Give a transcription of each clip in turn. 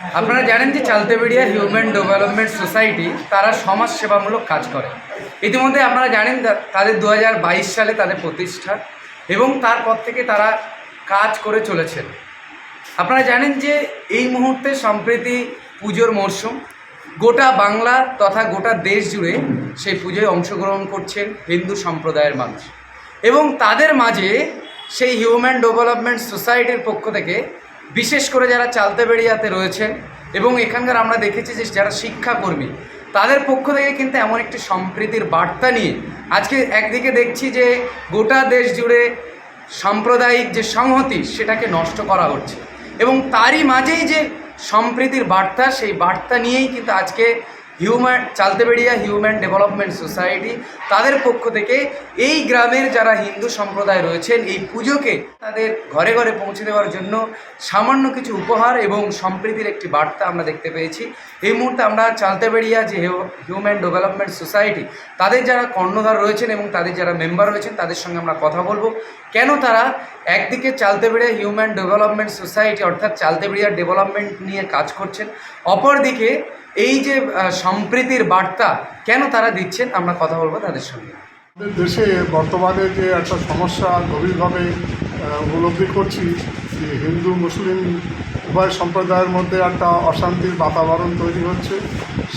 আপনারা জানেন যে চালতেবেড়িয়া হিউম্যান ডেভেলপমেন্ট সোসাইটি তারা সমাজ সেবামূলক কাজ করে। ইতিমধ্যে আপনারা জানেন তাদের দু হাজার বাইশ সালে তাদের প্রতিষ্ঠা এবং তারপর থেকে তারা কাজ করে চলেছেন। আপনারা জানেন যে এই মুহূর্তে সম্প্রতি পুজোর মরশুম, গোটা বাংলা তথা গোটা দেশ জুড়ে সেই পুজোয় অংশগ্রহণ করছেন হিন্দু সম্প্রদায়ের মানুষ। এবং তাদের মাঝে সেই হিউম্যান ডেভেলপমেন্ট সোসাইটির পক্ষ থেকে বিশেষ করে যারা চালতে বেড়িয়াতে রয়েছেন এবং এখানকার আমরা দেখেছি যে যারা শিক্ষাকর্মী, তাদের পক্ষ থেকে কিন্তু এমন একটি সম্প্রীতির বার্তা নিয়ে আজকে একদিকে দেখছি যে গোটা দেশ জুড়ে সাম্প্রদায়িক যে সংহতি, সেটাকে নষ্ট করা হচ্ছে। এবং তারই মাঝেই যে সম্প্রীতির বার্তা, সেই বার্তা নিয়েই কিন্তু আজকে human Chaltaberia human development society তাদের পক্ষ থেকে এই গ্রামের যারা হিন্দু সম্প্রদায় রয়েছেন, এই পুজোকে তাদের ঘরে ঘরে পৌঁছে দেওয়ার জন্য সামান্য কিছু উপহার এবং সম্প্রীতির একটি বার্তা আমরা দেখতে পেয়েছি। এই মুহূর্তে আমরা চালতেবেড়িয়া যে হিউম্যান ডেভেলপমেন্ট সোসাইটি তাদের যারা কর্ণধার রয়েছেন এবং তাদের যারা মেম্বার রয়েছেন, তাদের সঙ্গে আমরা কথা বলব। কেন তারা একদিকে চালতেবেড়িয়া হিউম্যান ডেভেলপমেন্ট সোসাইটি অর্থাৎ চালতেবেড়িয়া ডেভেলপমেন্ট নিয়ে কাজ করছেন, অপরদিকে এই যে সম্প্রীতির বার্তা কেন তারা দিচ্ছেন, আমরা কথা বলব তাদের সঙ্গে। আমাদের দেশে বর্তমানে যে একটা সমস্যা গভীরভাবে উপলব্ধি করছি, যে হিন্দু, মুসলিম উভয় সম্প্রদায়ের মধ্যে একটা অশান্তির বাতাবরণ তৈরি হচ্ছে।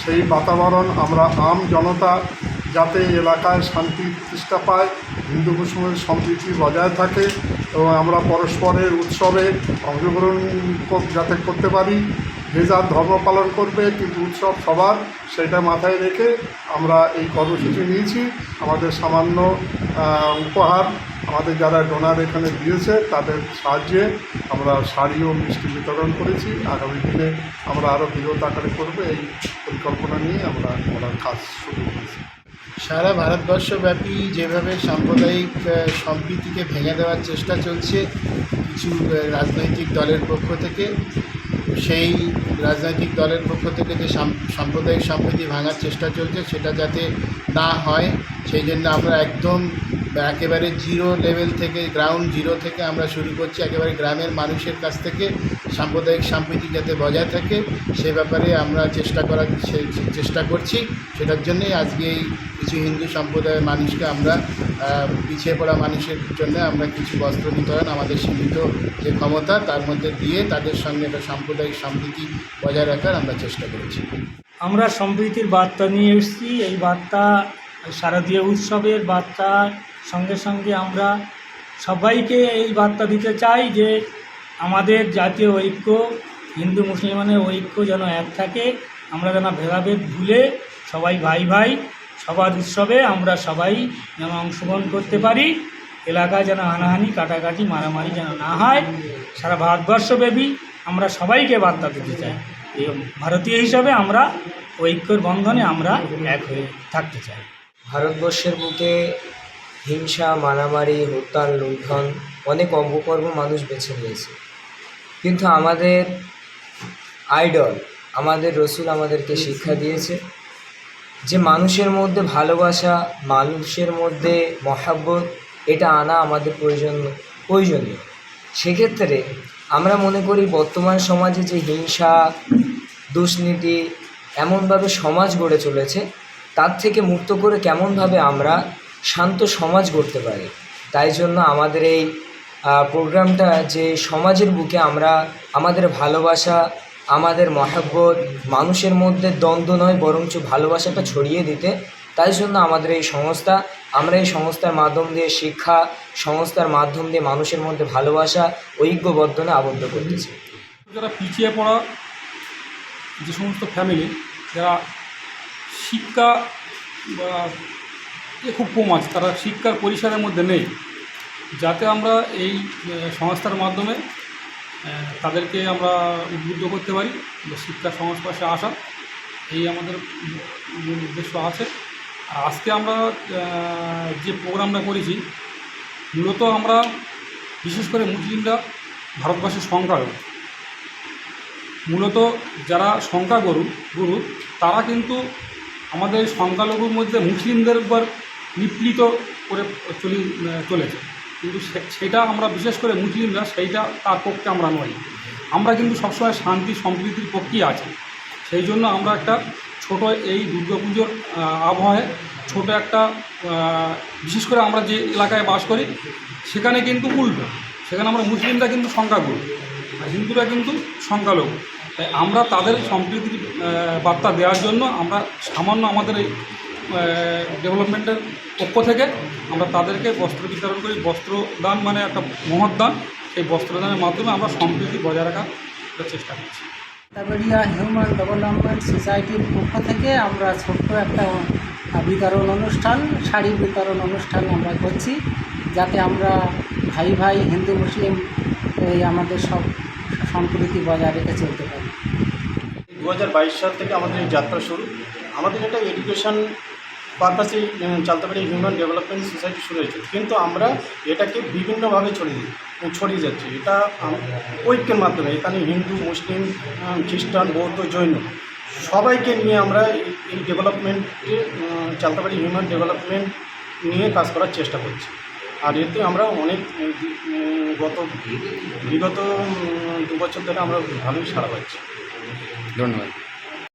সেই বাতাবরণ আমরা আম জনতা যাতে এলাকায় শান্তি প্রতিষ্ঠা পায়, হিন্দু, মুসলিমের সম্প্রীতি বজায় থাকে এবং আমরা পরস্পরের উৎসবে অংশগ্রহণ যাতে করতে পারি যে যার ধর্ম পালন করবে, কিন্তু উৎসব সবার, সেটা মাথায় রেখে আমরা এই কর্মসূচি নিয়েছি। আমাদের সামান্য উপহার আমাদের যারা ডোনার এখানে দিয়েছে, তাদের সাহায্যে আমরা শাড়ি ও মিষ্টি বিতরণ করেছি। আগামী দিনে আমরা আরও বৃহৎ আকারে করব, এই পরিকল্পনা নিয়ে আমরা আমরা কাজ শুরু করেছি। সারা ভারতবর্ষব্যাপী যেভাবে সাম্প্রদায়িক সম্প্রীতিকে ভেঙে দেওয়ার চেষ্টা চলছে, কিছু রাজনৈতিক দলের পক্ষ থেকে সেই রাজনৈতিক দলের পক্ষ থেকে যে সাম- সাম্প্রদায়িক সম্প্রীতি ভাঙার চেষ্টা চলছে, সেটা যাতে না হয়, সেই জন্য আমরা একদম একেবারে জিরো লেভেল থেকে গ্রাউন্ড জিরো থেকে আমরা শুরু করছি। একেবারে গ্রামের মানুষের কাছ থেকে, সাম্প্রদায়িক সম্প্রীতি যাতে বজায় থাকে, সে ব্যাপারে আমরা চেষ্টা করার চেষ্টা করছি। সেটার জন্যই আজকে এই কিছু হিন্দু সম্প্রদায়ের মানুষকে আমরা পিছিয়ে পড়া মানুষের জন্য আমরা কিছু বস্ত্র বিতরণ, আমাদের সীমিত যে ক্ষমতা, তার মধ্যে দিয়ে তাদের সঙ্গে একটা সাম্প্রদায়িক সম্প্রীতি বজায় রাখার আমরা চেষ্টা করেছি। আমরা সম্প্রীতির বার্তা নিয়ে এসেছি। এই বার্তা, শারদীয় উৎসবের বার্তার সঙ্গে সঙ্গে আমরা সবাইকে এই বার্তা দিতে চাই যে আমাদের জাতীয় ঐক্য, হিন্দু মুসলমানের ঐক্য যেন এক থাকে, আমরা যেন ভেদাভেদ ভুলে সবাই ভাই ভাই সবার উৎসবে আমরা সবাই যেন অংশগ্রহণ করতে পারি এলাকায় যেন হানাহানি, কাটাকাটি, মারামারি যেন না হয়, সারা ভারতবর্ষব্যাপী আমরা সবাইকে বার্তা দিতে চাই। ভারতীয় হিসাবে আমরা ঐক্যর বন্ধনে আমরা এক হয়ে থাকতে চাই। ভারতবর্ষের বুকে হিংসা, মারামারি হত্যা লুণ্ঠন, অনেক অপকর্ম মানুষ বেছে নিয়েছে। কিন্তু আমাদের আইডল, আমাদের রসুল আমাদেরকে শিক্ষা দিয়েছে যে মানুষের মধ্যে ভালোবাসা, মানুষের মধ্যে মহাব্বত, এটা আনা আমাদের প্রয়োজন, প্রয়োজনীয়। সেক্ষেত্রে আমরা মনে করি বর্তমান সমাজে যে হিংসা, দুষ্নীতি এমনভাবে সমাজ গড়ে চলেছে, তার থেকে মুক্ত করে কেমনভাবে আমরা শান্ত সমাজ গড়তে পারি। তাই জন্য আমাদের এই প্রোগ্রামটা যে সমাজের বুকে আমরা আমাদের ভালোবাসা, আমাদের মহাব্বত, মানুষের মধ্যে দ্বন্দ্ব নয়, বরঞ্চ ভালোবাসাটা ছড়িয়ে দিতে, তাই জন্য আমাদের এই সংস্থা, আমরা এই সংস্থার মাধ্যম দিয়ে শিক্ষা, সংস্থার মাধ্যম দিয়ে মানুষের মধ্যে ভালোবাসা, ঐক্যবদ্ধনে আবদ্ধ করতেছি। যারা পিছিয়ে পড়া যে সমস্ত ফ্যামিলি যারা শিক্ষা বা খুব কম আছে, তারা শিক্ষার পরিসরের মধ্যে নেই। যাতে আমরা এই সংস্থার মাধ্যমে তাদেরকে আমরা উদ্বুদ্ধ করতে পারি শিক্ষা সংস্পর্শে আসা, এই আমাদের উদ্দেশ্য আছে। আর আজকে আমরা যে প্রোগ্রামটা করেছি, মূলত আমরা বিশেষ করে মুসলিমরা ভারতবর্ষের সংখ্যালঘু মূলত যারা সংখ্যাগুরু, গুরু, তারা কিন্তু আমাদের সংখ্যালঘুর মধ্যে মুসলিমদের উপর নিপীড়িত করে চলি চলেছে। কিন্তু সেটা আমরা বিশেষ করে মুসলিমরা সেইটা তার পক্ষে আমরা নই। আমরা কিন্তু সবসময় শান্তি, সম্প্রীতির পক্ষেই আছি। সেই জন্য আমরা একটা ছোট এই দুর্গাপুজোর আবহাওয়ায় ছোট একটা বিশেষ করে আমরা যে এলাকায় বাস করি, সেখানে কিন্তু উল্টো। সেখানে আমরা মুসলিমরা কিন্তু সংখ্যাগুরু, আর হিন্দুরা কিন্তু সংখ্যালঘু। তাই আমরা তাদের সম্প্রীতির বার্তা দেওয়ার জন্য আমরা সামান্য আমাদের এই ডেভেলপমেন্টের পক্ষ থেকে আমরা তাদেরকে বস্ত্র বিতরণ করি। বস্ত্রদান মানে একটা মহৎ দান। সেই বস্ত্রদানের মাধ্যমে আমরা সম্প্রীতি বজায় রাখার একটা চেষ্টা করছি। তাবাড়িয়া হিউম্যান ডেভেলপমেন্ট সোসাইটির পক্ষ থেকে আমরা ছোট্ট একটা বিতরণ অনুষ্ঠান শাড়ি বিতরণ অনুষ্ঠান আমরা করছি। যাতে আমরা ভাই ভাই হিন্দু মুসলিম এই আমাদের সব সম্প্রীতি বজায় রেখে চলতে পারি। দু হাজার বাইশ সাল থেকে আমাদের এই যাত্রা শুরু। আমাদের এটা এডুকেশন পারপাসে চালতে পারি হিউম্যান ডেভেলপমেন্ট সোসাইটি শুরু হয়েছিল কিন্তু আমরা এটাকে বিভিন্নভাবে ছড়িয়ে দিই ছড়িয়ে যাচ্ছে। এটা ঐক্যের মাধ্যমে, এখানে হিন্দু, মুসলিম খ্রিস্টান, বৌদ্ধ, জৈন, সবাইকে নিয়ে আমরা এই- এই ডেভেলপমেন্টে চালতে পারি হিউম্যান ডেভেলপমেন্ট নিয়ে কাজ করার চেষ্টা করছি। আর এতে আমরা অনেক গত, বিগত দু বছর ধরে আমরা ভালোই সাড়া পাচ্ছি। ধন্যবাদ।